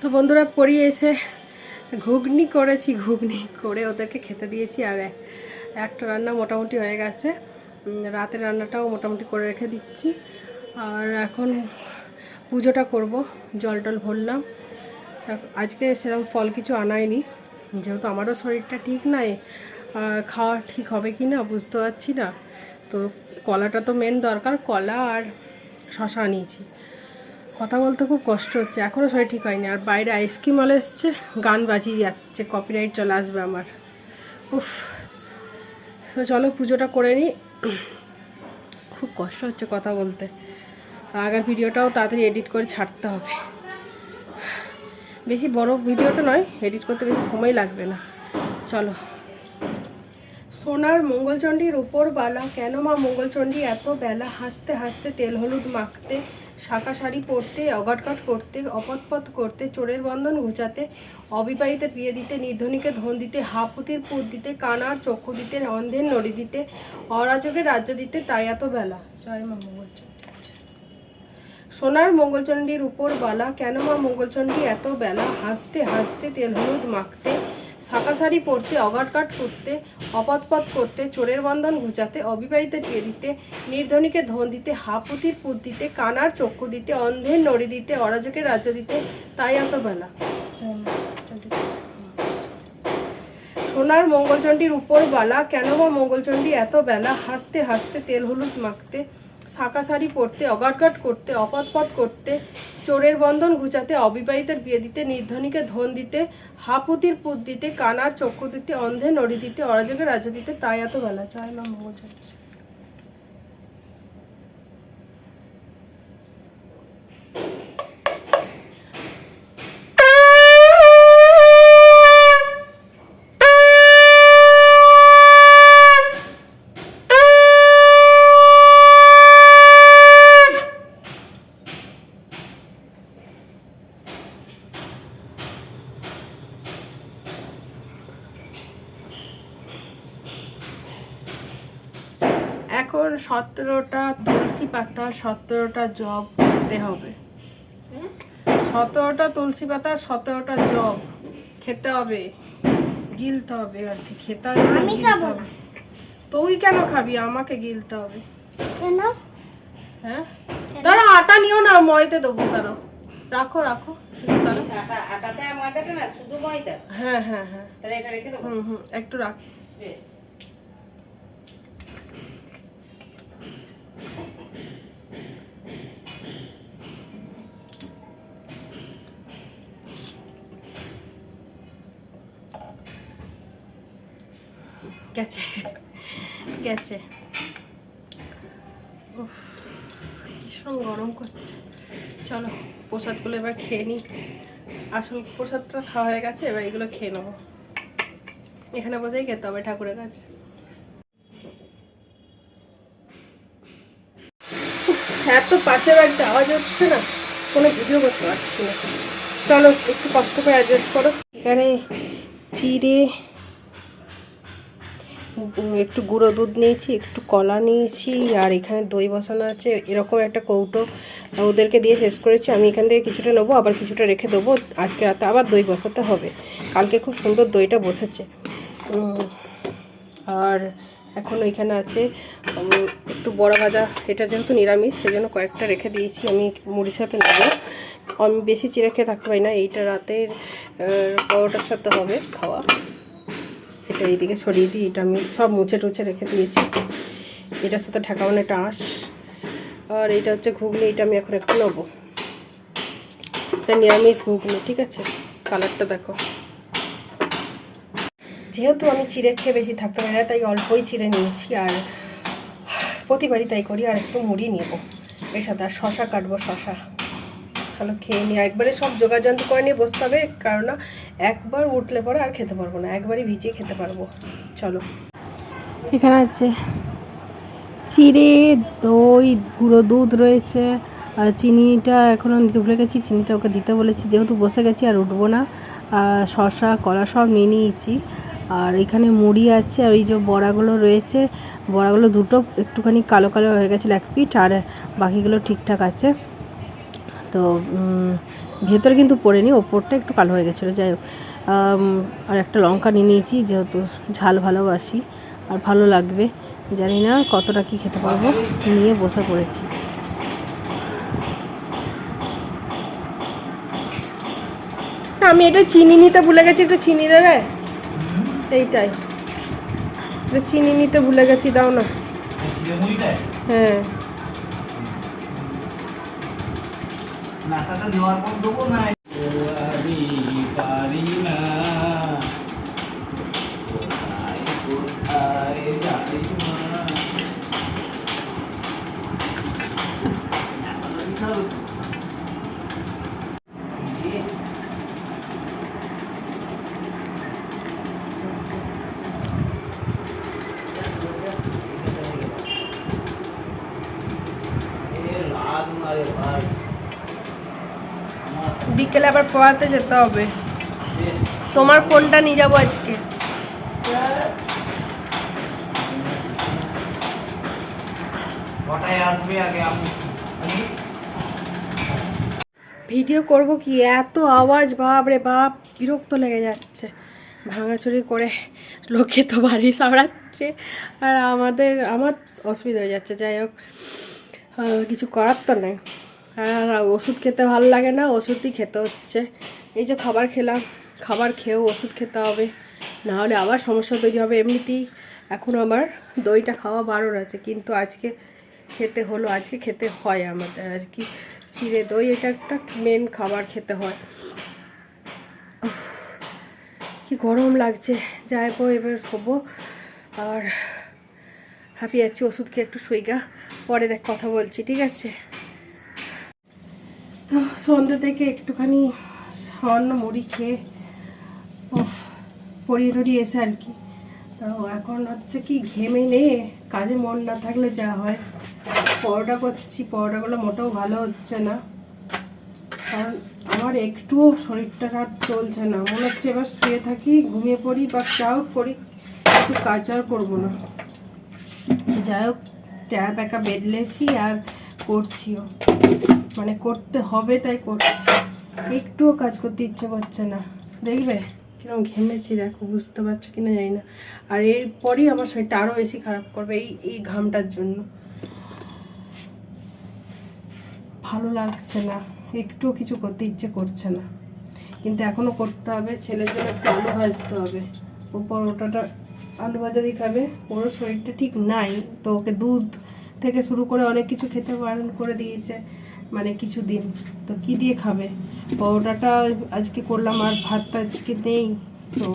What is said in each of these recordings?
তো বন্ধুরা পড়িয়ে এসে ঘুগনি করেছি, ঘুগনি করে ওদেরকে খেতে দিয়েছি আর এক- একটা রান্না মোটামুটি হয়ে গেছে। রাতের রান্নাটাও মোটামুটি করে রেখে দিচ্ছি। আর এখন পুজোটা করব, জল টল ভরলাম। আজকে সেরকম ফল কিছু আনায়নি যেহেতু আমারও শরীরটা ঠিক নাই খাওয়া ঠিক হবে কি না বুঝতে পারছি না। তো কলাটা তো মেন দরকার, কলা আর শশা নিয়েছি। কথা বলতে খুব কষ্ট হচ্ছে। এখনও শরীর ঠিক হয়নি। আর বাইরে আইসক্রিম হলে এসছে, গান বাজিয়ে যাচ্ছে কপিরাইট চলে আসবে আমার। উফ। তো চলো পুজোটা করে নিই। খুব কষ্ট হচ্ছে কথা বলতে। আগের ভিডিওটাও তাড়াতাড়ি এডিট করে ছাড়তে হবে। বেশি বড় ভিডিওটা নয় এডিট করতে বেশি সময় লাগবে না। চলো। সোনার মঙ্গলচণ্ডীর উপর বালা, কেন মা মঙ্গলচণ্ডী এত বেলা হাসতে হাসতে তেল হলুদ মাখতে শাঁকা শাড়ি পরতে অগাটকাট করতে অপথপথ করতে, চোরের বন্ধন ঘুচাতে অবিবাহিতের বিয়ে দিতে, নির্ধনীকে ধন দিতে, হাপুতির পুত দিতে, কানার চক্ষু দিতে, অন্ধের নড়ি দিতে, অরাজকের রাজ্য দিতে, তাই এত বেলা। জয় মা মঙ্গলচণ্ডী সোনার মঙ্গলচণ্ডীর উপর বালা, কেন মা মঙ্গলচণ্ডী এত বেলা? হাসতে হাসতে তেল হলুদ মাখতে শাঁকা শাড়ি পরতে অগাটকাট করতে অপথপথ করতে, চোরের বন্ধন ঘুচাতে অবিবাহিতের বিয়ে দিতে, নির্ধনীকে ধন দিতে, হাপুতির পুত দিতে, কানার চক্ষু দিতে, অন্ধের নড়ি দিতে, অরাজকের রাজ্য দিতে, তাই এত বেলা। সোনার মঙ্গলচণ্ডীর উপর বালা কেন বা মঙ্গলচণ্ডী এত বেলা হাসতে হাসতে তেল হলুদ মাখতে শাঁকা শাড়ি পরতে করতে অপথপথ করতে, চোরের বন্ধন ঘুচাতে, অবিবাহিতের বিয়ে দিতে, নির্ধনীকে ধন দিতে, হাপুতির পুত দিতে, কানার চক্ষু দিতে অন্ধে নড়ি দিতে, অরাজকের রাজ্য দিতে, তাই এত বেলা। চায় না মঙ্গলচণ্ডী এখন সতেরোটা তুলসী পাতা সতেরোটা জব খেতে হবে। সতেরোটা তুলসী পাতা সতেরোটা জব খেতে হবে। গিলতে হবে আর কি খেতে হবে আমি খাব। হবে। তুই কেন খাবি? আমাকে গিলতে হবে। কেন? হ্যাঁ? দাঁড়া আটা নিও না ময়দা দেবো দাঁড়াও রাখো রাখো। হ্যাঁ হ্যাঁ হ্যাঁ। তাহলে এটা রেখে দেবো। হুম হুম একটু রাখ। বেশ। গেছে। গেছে। ভীষণ গরম করছে। চলো, প্রসাদগুলো এবার খেয়ে নিই। আসল প্রসাদটা খাওয়া হয়ে গেছে, এবার এগুলো খেয়ে নেব। এখানে বসেই খেতে হবে ঠাকুরের কাছে। এত পাশে বাড়িতে আওয়াজ হচ্ছে না। কোনো ভিডিও করতে পারছি না। চলো, একটু কষ্ট করে অ্যাডজাস্ট করো। এখানে চিড়ে একটু গুঁড়ো দুধ নিয়েছি, একটু কলা নিয়েছি, আর এখানে দই বসানো আছে। এরকম একটা কৌটো ওদেরকে দিয়ে শেষ করেছি। আমি এখান থেকে কিছুটা নেব, আবার কিছুটা রেখে দেবো। আজকে রাতে আবার দই বসাতে হবে। কালকে খুব সুন্দর দইটা বসেছে। আর এখন এখানে আছে একটু বড় ভাজা। এটা যেহেতু নিরামিষ, সেই জন্য কয়েকটা রেখে দিয়েছি। আমি মুড়ির সাথে নেব। আমি বেশি চিড়ে খেয়ে থাকতে পারি না। এইটা রাতের পরোটার সাথে হবে খাওয়া। এটা এইদিকে সরিয়ে দিই, এটা আমি সব মুছে টুছে রেখে দিয়েছি। এটার সাথে ঢাকাবানো একটা আঁশ। আর এটা হচ্ছে ঘুগনি, এটা আমি এখন একটু নেব। এটা নিরামিষ ঘুগনি, ঠিক আছে? কালারটা দেখো। যেহেতু আমি চিড়ে খেয়ে বেশি থাকতে পারি তাই অল্পই চিড়ে নিয়েছি আর প্রতিবারই তাই করি, আর একটু মুড়ি নেব। এর সাথে আর শশা কাটবো, শশা। চলো খেয়ে নিই একবারে সব যোগাযন্ত্র করে নিয়ে বসতে হবে কারণ একবার উঠলে পরে আর খেতে পারব না, একবারই ভিজিয়ে খেতে পারব। চলো। এখানে আছে চিড়ে, দই, গুঁড়ো দুধ রয়েছে, আর চিনিটা এখন আমি দিতে ভুলে গেছি, চিনিটা ওকে দিতে বলেছি, যেহেতু বসে গেছি আর উঠবো না শশা কলা সব নিয়ে নিয়েছি, আর এখানে মুড়ি আছে, আর ওই যে বড়াগুলো রয়েছে, বড়াগুলো দুটো একটুখানি কালো কালো হয়ে গেছিল এক পিঠ, আর বাকিগুলো ঠিকঠাক আছে। তো ভেতরে কিন্তু পড়েনি ওপরটা একটু কালো হয়ে গেছিল যাই হোক। আর একটা লঙ্কা নিয়ে নিয়েছি যেহেতু ঝাল ভালোবাসি আর ভালো লাগবে। জানি না কতটা কি খেতে পারব নিয়ে বসে পড়েছি। আমি এটা চিনি নিতে ভুলে গেছি একটু চিনি দেবে এইটাই। চিনি নিতে ভুলে গেছি দাও না। হ্যাঁ। দেওয়ার পর দেবো বিকেলে আবার পড়াতে যেতে হবে। তোমার ফোনটা নিয়ে যাব আজকে। ভিডিও করব কি? এত আওয়াজ বাপ রে বাপ বিরক্ত লেগে যাচ্ছে। ভাঙাচুরি করে লোকে তো বাড়ি সামড়াচ্ছে আর আমাদের আমার অসুবিধা হয়ে যাচ্ছে যাই হোক। কিছু করার তো নেই। আর ওষুধ খেতে ভালো লাগে না, ওষুধই খেতে হচ্ছে। এই যে খাবার খেলাম, খাবার খেয়েও ওষুধ খেতে হবে, না হলে আবার সমস্যা তৈরি হবে। এমনিতেই এখন আমার দইটা খাওয়া বারণ আছে, কিন্তু আজকে খেতে হলো, আজকে খেতে হয় আমাদের আর কি। চিড়ে দই, এটা একটা মেন খাবার খেতে হয়। কি গরম লাগছে। যাই পর এবার শোবো। আর হাঁপিয়ে যাচ্ছি, ওষুধ খেয়ে একটু শুইগা, পরে দেখ, কথা বলছি, ঠিক আছে? সন্ধ্যে থেকে একটুখানি সামান্য মুড়ি খেয়ে পড়িয়ে টড়িয়ে এসে আর কি। তো এখন হচ্ছে কি ঘেমে নিয়ে কাজে মন না থাকলে যা হয়। পরোটা করছি, পরোটাগুলো মোটেও ভালো হচ্ছে না। কারণ আমার একটুও শরীরটা আর চলছে না। মনে হচ্ছে এবার শুয়ে থাকি, ঘুমিয়ে পড়ি বা হোক করি, একটু কাজ আর করব না। যাই হোক, ট্যাপ একা বেদলেছি আর করছিও। মানে করতে হবে তাই করছি। একটুও কাজ করতে ইচ্ছে করছে না। দেখবে কীরকম ঘেমেছি, দেখো, বুঝতে পারছ কিনা জানি না। আর এরপরই আমার শরীরটা আরও বেশি খারাপ করবে এই এই ঘামটার জন্য। ভালো লাগছে না। একটুও কিছু করতে ইচ্ছে করছে না। কিন্তু এখনও করতে হবে, ছেলের জন্য একটু আলু ভাজতে হবে। ও পরোটাটা আলু ভাজা দিয়ে খাবে। ওর শরীরটা ঠিক নাই, তো ওকে দুধ থেকে শুরু করে অনেক কিছু খেতে বারণ করে দিয়েছে মানে কিছু দিন তো কি দিয়ে খাবে? পরোটাটা আজকে করলাম আর ভাতটা আজকে নেই, তো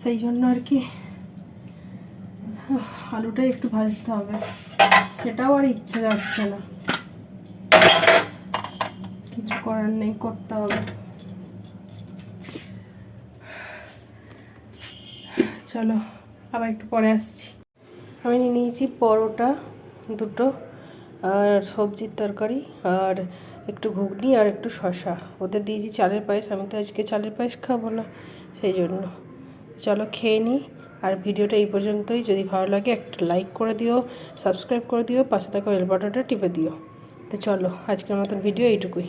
সেই জন্য আর কি। আলুটাই একটু ভাজতে হবে, সেটাও আর ইচ্ছে যাচ্ছে না। কিছু করার নেই, করতে হবে। চলো। আবার একটু পরে আসছি। আমি নিয়ে নিয়েছি পরোটা, দুটো, আর সবজির তরকারি, আর একটু ঘুগনি আর একটু শশা ওদের দিয়েছি চালের পায়েস, আমি তো আজকে চালের পায়েস খাব না, সেই জন্য। চলো খেয়ে নিই, আর ভিডিওটা এই পর্যন্তই। যদি ভালো লাগে একটা লাইক করে দিও সাবস্ক্রাইব করে দিও, পাশে থাকা বেল বাটনটা টিপে দিও। তো চলো, আজকের মতন ভিডিও এইটুকুই।